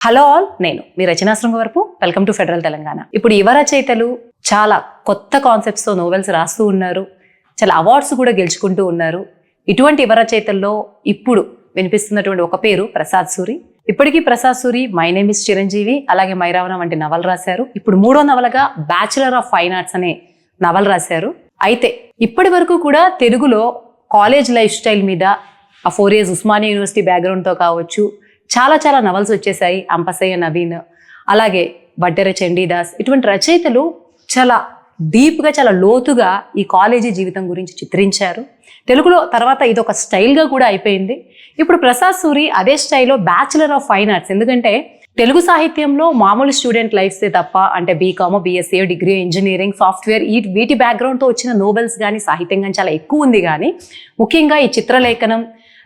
Hello all నేను మీ Rachana Varapu welcome to Federal Telangana. ఇప్పుడు యువ రచయితలు చాలా కొత్త కాన్సెప్ట్స్తో నోవెల్స్ రాస్తూ ఉన్నారు చాలా అవార్డ్స్ కూడా గెలుచుకుంటూ ఉన్నారు. ఇటువంటి యువ రచయితల్లో ఇప్పుడు వినిపిస్తున్నటువంటి ఒక పేరు ప్రసాద్ సూరి. ఇప్పటికీ Prasad Suri my name is Chiranjeevi అలాగే మైరావణ వంటి నవలు రాశారు. ఇప్పుడు మూడో నవలగా బ్యాచులర్ ఆఫ్ ఫైన్ ఆర్ట్స్ అనే నవలు రాశారు. అయితే ఇప్పటి వరకు కూడా తెలుగులో కాలేజ్ లైఫ్ స్టైల్ మీద ఆ ఫోర్ ఇయర్స్ ఉస్మానియా యూనివర్సిటీ బ్యాక్గ్రౌండ్తో కావచ్చు చాలా చాలా నవల్స్ వచ్చేసాయి. అంపసయ్య నవీన్ అలాగే వడ్డెర చండీదాస్. ఇటువంటి రచయితలు చాలా డీప్గా చాలా లోతుగా ఈ కాలేజీ జీవితం గురించి చిత్రించారు. తెలుగులో తర్వాత ఇది ఒక స్టైల్గా కూడా అయిపోయింది. ఇప్పుడు ప్రసాద్ సూరి అదే స్టైల్లో బ్యాచులర్ ఆఫ్ ఫైన్ ఆర్ట్స్ ఎందుకంటే తెలుగు సాహిత్యంలో మామూలు స్టూడెంట్ లైఫ్సే తప్ప అంటే BCom BSc degree engineering software ఈ వీటి బ్యాక్గ్రౌండ్తో వచ్చిన నోబెల్స్ కానీ సాహిత్యం కానీ చాలా ఎక్కువ ఉంది కానీ ముఖ్యంగా ఈ చిత్రలేఖనం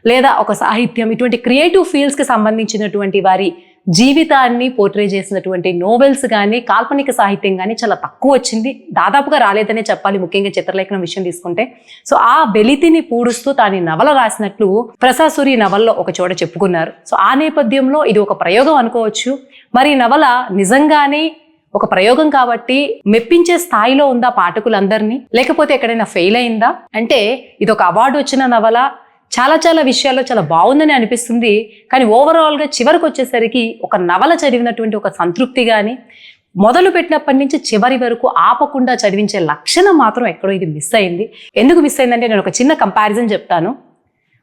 లేదా ఒక సాహిత్యం ఇటువంటి క్రియేటివ్ ఫీల్డ్స్కి సంబంధించినటువంటి వారి జీవితాన్ని పోర్ట్రే చేసినటువంటి నోవెల్స్ కానీ కాల్పనిక సాహిత్యం కానీ చాలా తక్కువ వచ్చింది. దాదాపుగా రాలేదనే చెప్పాలి ముఖ్యంగా చిత్రలేఖనం విషయం తీసుకుంటే. సో ఆ వెలితిని పూడుస్తూ తాను నవల రాసినట్లు ప్రసాద్ సూరి నవల్లో ఒక చోట చెప్పుకున్నారు. సో ఆ నేపథ్యంలో ఇది ఒక ప్రయోగం అనుకోవచ్చు. మరి ఈ నవల నిజంగానే ఒక ప్రయోగం కాబట్టి మెప్పించే స్థాయిలో ఉందా పాఠకులందరినీ? లేకపోతే ఎక్కడైనా ఫెయిల్ అయిందా? అంటే ఇది ఒక అవార్డు వచ్చిన నవల చాలా చాలా విషయాల్లో చాలా బాగుందని అనిపిస్తుంది. కానీ ఓవరాల్గా చివరికి వచ్చేసరికి ఒక నవల చదివినటువంటి ఒక సంతృప్తి కానీ మొదలు పెట్టినప్పటి నుంచి చివరి వరకు ఆపకుండా చదివించే లక్షణం మాత్రం ఎక్కడో ఇది మిస్ అయింది. ఎందుకు మిస్ అయిందంటే నేను ఒక చిన్న కంపారిజన్ చెప్తాను.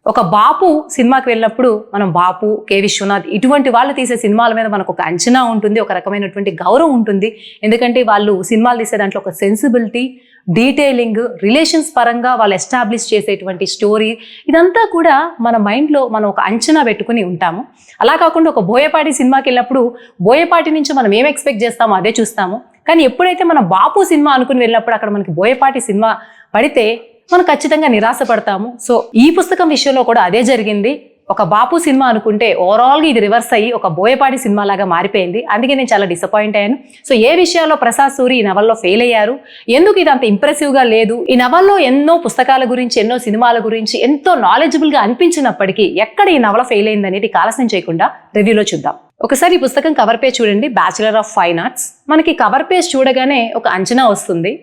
ఒక బాపు సినిమాకి వెళ్ళినప్పుడు మనం బాపు కే. విశ్వనాథ్ ఇటువంటి వాళ్ళు తీసే సినిమాల మీద మనకు ఒక అంచనా ఉంటుంది ఒక రకమైనటువంటి గౌరవం ఉంటుంది. ఎందుకంటే వాళ్ళు సినిమాలు తీసే దాంట్లో ఒక సెన్సిబిలిటీ డీటెయిలింగ్ రిలేషన్స్ పరంగా వాళ్ళు ఎస్టాబ్లిష్ చేసేటువంటి స్టోరీ ఇదంతా కూడా మన మైండ్లో మనం ఒక అంచనా పెట్టుకుని ఉంటాము. అలా కాకుండా ఒక బోయపాటి సినిమాకి వెళ్ళినప్పుడు బోయపాటి నుంచి మనం ఏం ఎక్స్పెక్ట్ చేస్తామో అదే చూస్తాము. కానీ ఎప్పుడైతే మనం బాపు సినిమా అనుకుని వెళ్ళినప్పుడు అక్కడ మనకి బోయపాటి సినిమా పడితే మనం ఖచ్చితంగా నిరాశపడతాము. సో ఈ పుస్తకం విషయంలో కూడా అదే జరిగింది. ఒక బాపు సినిమా అనుకుంటే ఓవరాల్గా ఇది రివర్స్ అయ్యి ఒక బోయపాటి సినిమా లాగా మారిపోయింది. అందుకే నేను చాలా డిసప్పాయింట్ అయ్యాను. సో ఏ విషయాల్లో ప్రసాద్ సూరి ఈ నవల్లో ఫెయిల్ అయ్యారు? ఎందుకు ఇది అంత ఇంప్రెసివ్గా లేదు? ఈ నవల్లో ఎన్నో పుస్తకాల గురించి ఎన్నో సినిమాల గురించి ఎంతో నాలెడ్జబుల్గా అనిపించినప్పటికీ ఎక్కడ ఈ నవల ఫెయిల్ అయింది అనేది ఆలస్యం చేయకుండా రివ్యూలో చూద్దాం. ఒకసారి ఈ పుస్తకం కవర్ పేజ్ చూడండి. బ్యాచులర్ ఆఫ్ ఫైన్ ఆర్ట్స్ మనకి కవర్ పేజ్ చూడగానే ఒక అంచనా వస్తుంది.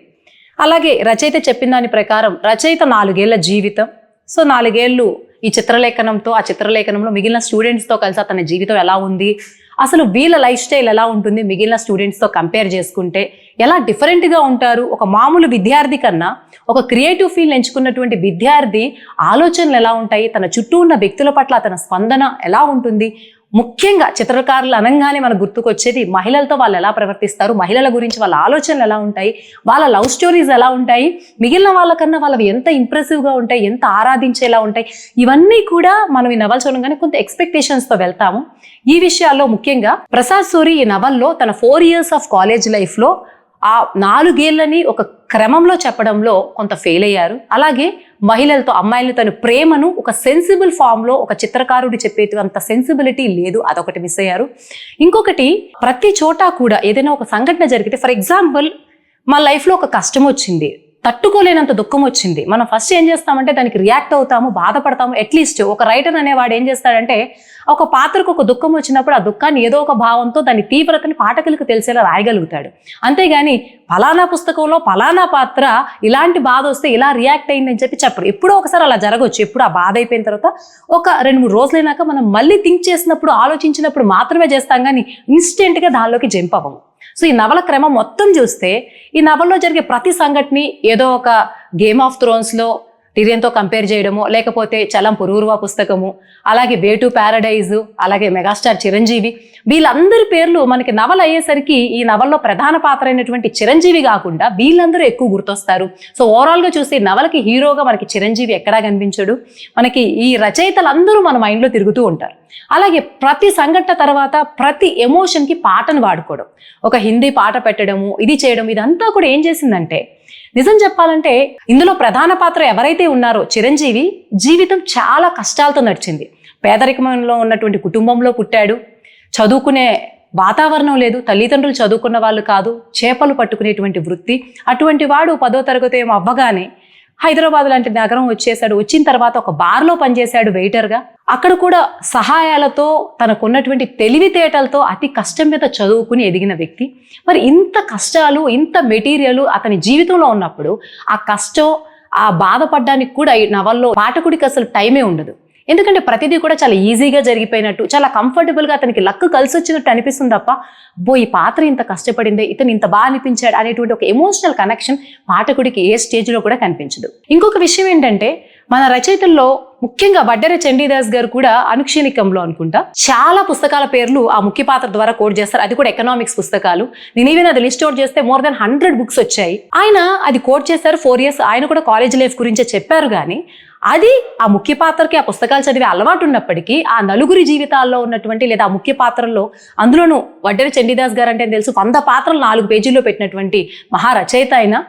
అలాగే రచయిత చెప్పిన దాని ప్రకారం రచయిత నాలుగేళ్ళ జీవితం. సో నాలుగేళ్ళు ఈ చిత్రలేఖనంతో ఆ చిత్రలేఖనంలో మిగిలిన స్టూడెంట్స్తో కలిసి అతని జీవితం ఎలా ఉంది? అసలు వీళ్ళ లైఫ్ స్టైల్ ఎలా ఉంటుంది? మిగిలిన స్టూడెంట్స్తో కంపేర్ చేసుకుంటే ఎలా డిఫరెంట్గా ఉంటారు? ఒక మామూలు విద్యార్థి కన్నా ఒక క్రియేటివ్ ఫీల్డ్ ఎంచుకున్నటువంటి విద్యార్థి ఆలోచనలు ఎలా ఉంటాయి? తన చుట్టూ ఉన్న వ్యక్తుల పట్ల అతని స్పందన ఎలా ఉంటుంది? ముఖ్యంగా చిత్రకారులు అనగానే మనకు గుర్తుకొచ్చేది మహిళలతో వాళ్ళు ఎలా ప్రవర్తిస్తారు మహిళల గురించి వాళ్ళ ఆలోచనలు ఎలా ఉంటాయి వాళ్ళ లవ్ స్టోరీస్ ఎలా ఉంటాయి మిగిలిన వాళ్ళకన్నా వాళ్ళవి ఎంత ఇంప్రెసివ్గా ఉంటాయి ఎంత ఆరాధించేలా ఉంటాయి ఇవన్నీ కూడా మనం ఈ నవల్ చూడగానే కొంత ఎక్స్పెక్టేషన్స్తో వెళ్తాము. ఈ విషయాల్లో ముఖ్యంగా ప్రసాద్ సూరి ఈ నవల్లో తన ఫోర్ ఇయర్స్ ఆఫ్ కాలేజ్ లైఫ్లో ఆ నాలుగేళ్ళని ఒక క్రమంలో చెప్పడంలో కొంత ఫెయిల్ అయ్యారు. అలాగే మహిళలతో అమ్మాయిలు తన ప్రేమను ఒక సెన్సిబుల్ ఫామ్లో ఒక చిత్రకారుడు చెప్పేది అంత సెన్సిబిలిటీ లేదు. అదొకటి మిస్ అయ్యారు. ఇంకొకటి ప్రతి చోట కూడా ఏదైనా ఒక సంఘటన జరిగితే ఫర్ ఎగ్జాంపుల్ మా లైఫ్లో ఒక కష్టం వచ్చింది. తట్టుకోలేనంత దుఃఖం వచ్చింది. మనం ఫస్ట్ ఏం చేస్తామంటే దానికి రియాక్ట్ అవుతాము బాధపడతాము అట్లీస్ట్ ఒక రైటర్ అనేవాడు ఏం చేస్తాడంటే ఒక పాత్రకు ఒక దుఃఖం వచ్చినప్పుడు ఆ దుఃఖాన్ని ఏదో ఒక భావంతో దాని తీవ్రతని పాఠకులకు తెలిసేలా రాయగలుగుతాడు. అంతేగాని ఫలానా పుస్తకంలో ఫలానా పాత్ర ఇలాంటి బాధ వస్తే ఇలా రియాక్ట్ అయిందని చెప్పి చెప్పరు. ఎప్పుడో ఒకసారి అలా జరగవచ్చు. ఎప్పుడు ఆ బాధ అయిపోయిన తర్వాత ఒక రెండు మూడు రోజులైనాక మనం మళ్ళీ థింక్ చేసినప్పుడు ఆలోచించినప్పుడు మాత్రమే చేస్తాం కానీ ఇన్స్టెంట్గా దానిలోకి జంప్ అవ్వము. సో ఈ నవల క్రమం మొత్తం చూస్తే ఈ నవల్లో జరిగే ప్రతి సంఘటన ఏదో ఒక గేమ్ ఆఫ్ థ్రోన్స్లో ఇదేంతో కంపేర్ చేయడము లేకపోతే చలం పురూర్వ పుస్తకము అలాగే బేటు టు ప్యారడైజ్ అలాగే మెగాస్టార్ చిరంజీవి వీళ్ళందరి పేర్లు మనకి నవల అయ్యేసరికి ఈ నవల్లో ప్రధాన పాత్ర అయినటువంటి చిరంజీవి కాకుండా వీళ్ళందరూ ఎక్కువ గుర్తొస్తారు. సో ఓవరాల్గా చూస్తే నవలకి హీరోగా మనకి చిరంజీవి ఎక్కడా కనిపించడు. మనకి ఈ రచయితలందరూ మన మైండ్లో తిరుగుతూ ఉంటారు. అలాగే ప్రతి సంఘటన తర్వాత ప్రతి ఎమోషన్కి పాటను వాడుకోవడం. ఒక హిందీ పాట పెట్టడము ఇది చేయడం ఇదంతా కూడా ఏం చేసిందంటే నిజం చెప్పాలంటే ఇందులో ప్రధాన పాత్ర ఎవరైతే ఉన్నారో చిరంజీవి జీవితం చాలా కష్టాలతో నడిచింది. పేదరికంలో ఉన్నటువంటి కుటుంబంలో పుట్టాడు. చదువుకునే వాతావరణం లేదు. తల్లిదండ్రులు చదువుకున్న వాళ్ళు కాదు. చేపలు పట్టుకునేటువంటి వృత్తి. అటువంటి వాడు పదో తరగతి ఏమో అవ్వగానే హైదరాబాద్ లాంటి నగరం వచ్చేసాడు. వచ్చిన తర్వాత ఒక బార్లో పనిచేశాడు వెయిటర్గా. అక్కడ కూడా సహాయాలతో తనకున్నటువంటి తెలివితేటలతో అతి కష్టం మీద చదువుకుని ఎదిగిన వ్యక్తి. మరి ఇంత కష్టాలు ఇంత మెటీరియల్ అతని జీవితంలో ఉన్నప్పుడు ఆ కష్టం ఆ బాధపడడానికి కూడా ఈ నవల్లో పాఠకుడికి అసలు టైమే ఉండదు. ఎందుకంటే ప్రతిదీ కూడా చాలా ఈజీగా జరిగిపోయినట్టు చాలా కంఫర్టబుల్గా అతనికి లక్ కలిసి వచ్చినట్టు అనిపిస్తుంది తప్ప బో ఈ పాత్ర ఇంత కష్టపడిందే ఇతను ఇంత బాగా అనిపించాడు అనేటువంటి ఒక ఎమోషనల్ కనెక్షన్ పాఠకుడికి ఏ స్టేజ్లో కూడా కనిపించదు. ఇంకొక విషయం ఏంటంటే మన రచయితల్లో ముఖ్యంగా వడ్డెర చండీదాస్ గారు కూడా అనుక్షణికంలో అనుకుంటా చాలా పుస్తకాల పేర్లు ఆ ముఖ్య పాత్ర ద్వారా కోడ్ చేస్తారు. అది కూడా ఎకనామిక్స్ పుస్తకాలు. నేను ఈవెన్ అది లిస్ట్ అవుట్ చేస్తే మోర్ దాన్ హండ్రెడ్ బుక్స్ వచ్చాయి. ఆయన అది కోడ్ చేశారు ఫోర్ ఇయర్స్ ఆయన కూడా కాలేజ్ లైఫ్ గురించే చెప్పారు కానీ అది ఆ ముఖ్య పాత్రకి ఆ పుస్తకాలు చదివే అలవాటు ఉన్నప్పటికీ ఆ నలుగురి జీవితాల్లో ఉన్నటువంటి లేదా ఆ ముఖ్య పాత్రల్లో అందులోనూ వడ్డెర చండీదాస్ గారు అంటే తెలుసు వంద పాత్రలు నాలుగు పేజీల్లో పెట్టినటువంటి మహారచయిత అయిన.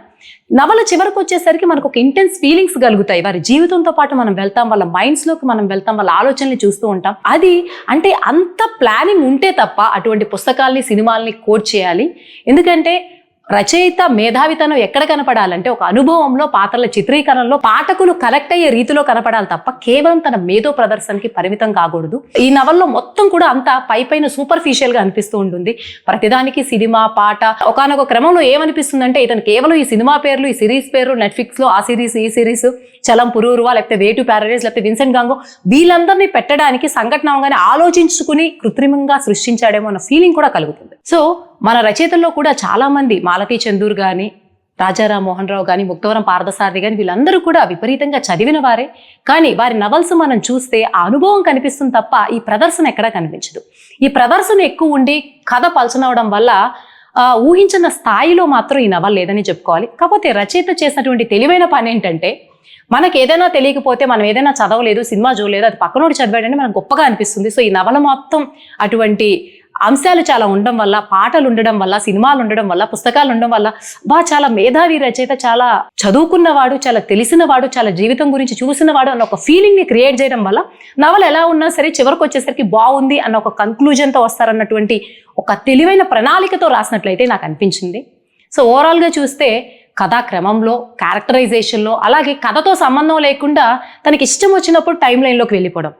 నవల చివరికి వచ్చేసరికి మనకు ఒక ఇంటెన్స్ ఫీలింగ్స్ కలుగుతాయి. వారి జీవితంతో పాటు మనం వెళ్తాం వాళ్ళ మైండ్స్లోకి మనం వెళ్తాం వాళ్ళ ఆలోచనలు చూస్తూ ఉంటాం. అది అంటే అంత ప్లానింగ్ ఉంటే తప్ప అటువంటి పుస్తకాల్ని సినిమాల్ని కోట్ చేయాలి. ఎందుకంటే రచయిత మేధావితనం ఎక్కడ కనపడాలంటే ఒక అనుభవంలో పాత్రల చిత్రీకరణలో పాఠకులు కనెక్ట్ అయ్యే రీతిలో కనపడాలి తప్ప కేవలం తన మేధో ప్రదర్శనకి పరిమితం కాకూడదు. ఈ నవల్లో మొత్తం కూడా అంతా పై పైన సూపర్ఫిషియల్గా అనిపిస్తూ ఉంటుంది. ప్రతిదానికి సినిమా పాట ఒకనొక క్రమంలో ఏమనిపిస్తుందంటే ఇతను కేవలం ఈ సినిమా పేర్లు ఈ సిరీస్ పేర్లు నెట్ఫ్లిక్స్లో ఆ సిరీస్ ఈ సిరీస్ చలం పురూరువా లేకపోతే వేటు ప్యారడైజ్ లేకపోతే విన్సెంట్ గాంగో వీళ్ళందరినీ పెట్టడానికి సంఘటన అవగానే ఆలోచించుకుని కృత్రిమంగా సృష్టించాడేమో అన్న ఫీలింగ్ కూడా కలుగుతుంది. సో మన రచయితల్లో కూడా చాలా మంది మాలతీ చందూర్ కానీ రాజారాం మోహన్ రావు కానీ ముక్తవరం పారదసారథి కానీ వీళ్ళందరూ కూడా విపరీతంగా చదివిన వారే. కానీ వారి నవల్స్ మనం చూస్తే ఆ అనుభవం కనిపిస్తుంది తప్ప ఈ ప్రదర్శన ఎక్కడా కనిపించదు. ఈ ప్రదర్శన ఎక్కువ ఉండి కథ పలచనవడం వల్ల ఊహించిన స్థాయిలో మాత్రం ఈ నవల లేదని చెప్పుకోవాలి. కాకపోతే రచయిత చేసినటువంటి తెలివైన పని ఏంటంటే మనకి ఏదైనా తెలియకపోతే మనం ఏదైనా చదవలేదు సినిమా చూడలేదు అది పక్కనోడు చదివాడని మనకు గొప్పగా అనిపిస్తుంది. సో ఈ నవల మొత్తం అటువంటి అంశాలు చాలా ఉండడం వల్ల పాటలు ఉండడం వల్ల సినిమాలు ఉండడం వల్ల పుస్తకాలు ఉండడం వల్ల బా చాలా మేధావి రచయిత చాలా చదువుకున్నవాడు చాలా తెలిసినవాడు చాలా జీవితం గురించి చూసినవాడు అన్న ఒక ఫీలింగ్ని క్రియేట్ చేయడం వల్ల నవల ఎలా ఉన్నా సరే చివరికి వచ్చేసరికి బాగుంది అన్న ఒక కంక్లూజన్తో వస్తారన్నటువంటి ఒక తెలివైన ప్రణాళికతో రాసినట్లయితే నాకు అనిపించింది. సో ఓవరాల్గా చూస్తే కథా క్రమంలో క్యారెక్టరైజేషన్లో అలాగే కథతో సంబంధం లేకుండా తనకి ఇష్టం వచ్చినప్పుడు టైం లైన్లోకి వెళ్ళిపోవడం.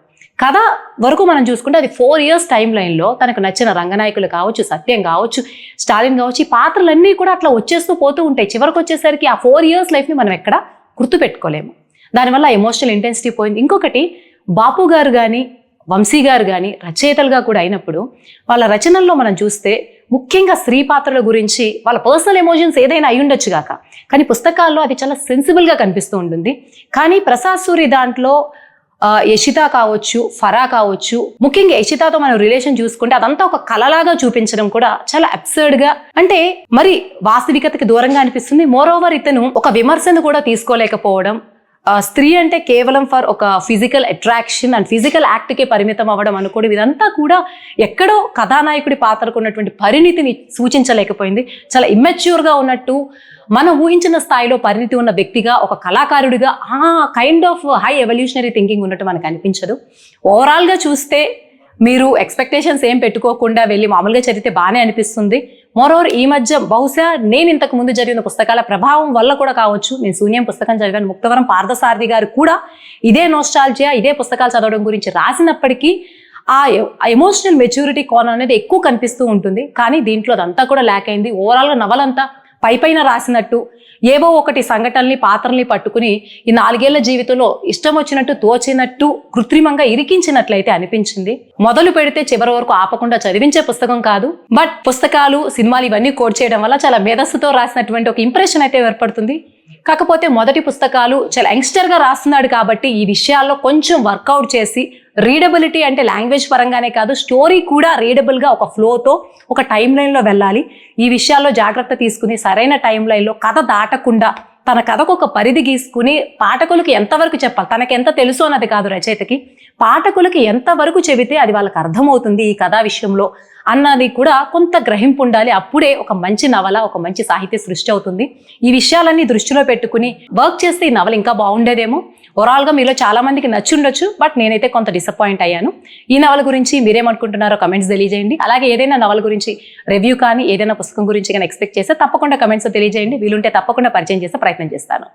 కథ వరకు మనం చూసుకుంటే అది ఫోర్ ఇయర్స్ టైం లైన్లో తనకు నచ్చిన రంగనాయకులు కావచ్చు సత్యం కావచ్చు స్టాలిన్ కావచ్చు ఈ పాత్రలన్నీ కూడా అట్లా వచ్చేస్తూ పోతూ ఉంటాయి. చివరికి వచ్చేసరికి ఆ ఫోర్ ఇయర్స్ లైఫ్ని మనం ఎక్కడ గుర్తుపెట్టుకోలేము. దానివల్ల ఎమోషనల్ ఇంటెన్సిటీ పోయింది. ఇంకొకటి బాపు గారు కానీ వంశీ గారు కానీ రచయితలుగా కూడా అయినప్పుడు వాళ్ళ రచనల్లో మనం చూస్తే ముఖ్యంగా స్త్రీ పాత్రల గురించి వాళ్ళ పర్సనల్ ఎమోషన్స్ ఏదైనా అయి ఉండొచ్చు గాక. కానీ పుస్తకాల్లో అది చాలా సెన్సిబుల్గా కనిపిస్తూ ఉంటుంది. కానీ ప్రసాద్ సూరి దాంట్లో యషిత కావచ్చు ఫరా కావచ్చు ముఖ్యంగా యషితాతో మనం రిలేషన్ చూసుకుంటే అదంతా ఒక కళలాగా చూపించడం కూడా చాలా అబ్సర్డ్గా అంటే మరి వాస్తవికతకి దూరంగా అనిపిస్తుంది. మోర్ ఓవర్ ఇతను ఒక విమర్శను కూడా తీసుకోలేకపోవడం స్త్రీ అంటే కేవలం ఫర్ ఒక ఫిజికల్ అట్రాక్షన్ అండ్ ఫిజికల్ యాక్ట్కే పరిమితం అవ్వడం అనుకోవడం ఇదంతా కూడా ఎక్కడో కథానాయకుడి పాత్రకు ఉన్నటువంటి పరిణితిని సూచించలేకపోయింది. చాలా ఇమ్మెచ్యూర్గా ఉన్నట్టు మనం ఊహించిన స్థాయిలో పరిణితి ఉన్న వ్యక్తిగా ఒక కళాకారుడిగా ఆ kind of high evolutionary thinking ఉన్నట్టు మనకు అనిపించదు. ఓవరాల్గా చూస్తే మీరు ఎక్స్పెక్టేషన్స్ ఏం పెట్టుకోకుండా వెళ్ళి మామూలుగా చదివితే బాగానే అనిపిస్తుంది. మోరోవర్ ఈ మధ్య బహుశా నేను ఇంతకు ముందు జరిగిన పుస్తకాల ప్రభావం వల్ల కూడా కావచ్చు. నేను శూన్యం పుస్తకం చదివాను. ముక్తవరం పార్థసారథి గారు కూడా ఇదే నోస్టాలజియా ఇదే పుస్తకాలు చదవడం గురించి రాసినప్పటికీ ఆ ఎమోషనల్ మెచ్యూరిటీ కోణం అనేది ఎక్కువ కనిపిస్తూ ఉంటుంది. కానీ దీంట్లో అదంతా కూడా ల్యాక్ అయింది. ఓవరాల్గా నవలంతా పై పైన రాసినట్టు ఏవో ఒకటి సంఘటనల్ని పాత్రల్ని పట్టుకుని ఈ నాలుగేళ్ళ జీవితంలో ఇష్టం వచ్చినట్టు తోచినట్టు కృత్రిమంగా ఇరికించినట్లయితే అనిపించింది. మొదలు పెడితే చివరి వరకు ఆపకుండా చదివించే పుస్తకం కాదు. బట్ పుస్తకాలు సినిమాలు ఇవన్నీ కోడ్ చేయడం వల్ల చాలా మేధస్సుతో రాసినటువంటి ఒక ఇంప్రెషన్ అయితే ఏర్పడుతుంది. కాకపోతే మొదటి పుస్తకాలు చాలా యంగ్స్టర్గా రాస్తున్నాడు కాబట్టి ఈ విషయాల్లో కొంచెం వర్కౌట్ చేసి రీడబిలిటీ అంటే లాంగ్వేజ్ పరంగానే కాదు స్టోరీ కూడా రీడబుల్గా ఒక ఫ్లోతో ఒక టైం లైన్లో వెళ్ళాలి. ఈ విషయాల్లో జాగ్రత్త తీసుకుని సరైన టైం లైన్లో కథ దాటకుండా తన కథకు ఒక పరిధి గీసుకుని పాఠకులకు ఎంతవరకు చెప్పాలి? తనకి ఎంత తెలుసు అన్నది కాదు రచయితకి. పాఠకులకి ఎంతవరకు చెబితే అది వాళ్ళకి అర్థమవుతుంది ఈ కథా విషయంలో. అన్నది కూడా కొంత గ్రహింపు ఉండాలి. అప్పుడే ఒక మంచి నవల ఒక మంచి సాహిత్య సృష్టి అవుతుంది. ఈ విషయాలన్నీ దృష్టిలో పెట్టుకుని వర్క్ చేస్తే ఈ నవల ఇంకా బాగుండేదేమో. ఓవరాల్గా మీలో చాలా మందికి నచ్చుండొచ్చు బట్ నేనైతే కొంత డిసప్పాయింట్ అయ్యాను. ఈ నవల గురించి మీరేమనుకుంటున్నారో కమెంట్స్ తెలియజేయండి. అలాగే ఏదైనా నవల గురించి రివ్యూ కానీ ఏదైనా పుస్తకం గురించి కానీ ఎక్స్పెక్ట్ చేస్తే తప్పకుండా కమెంట్స్ తెలియజేయండి. వీలుంటే తప్పకుండా పరిచయం చేసే ప్రయత్నం చేస్తాను.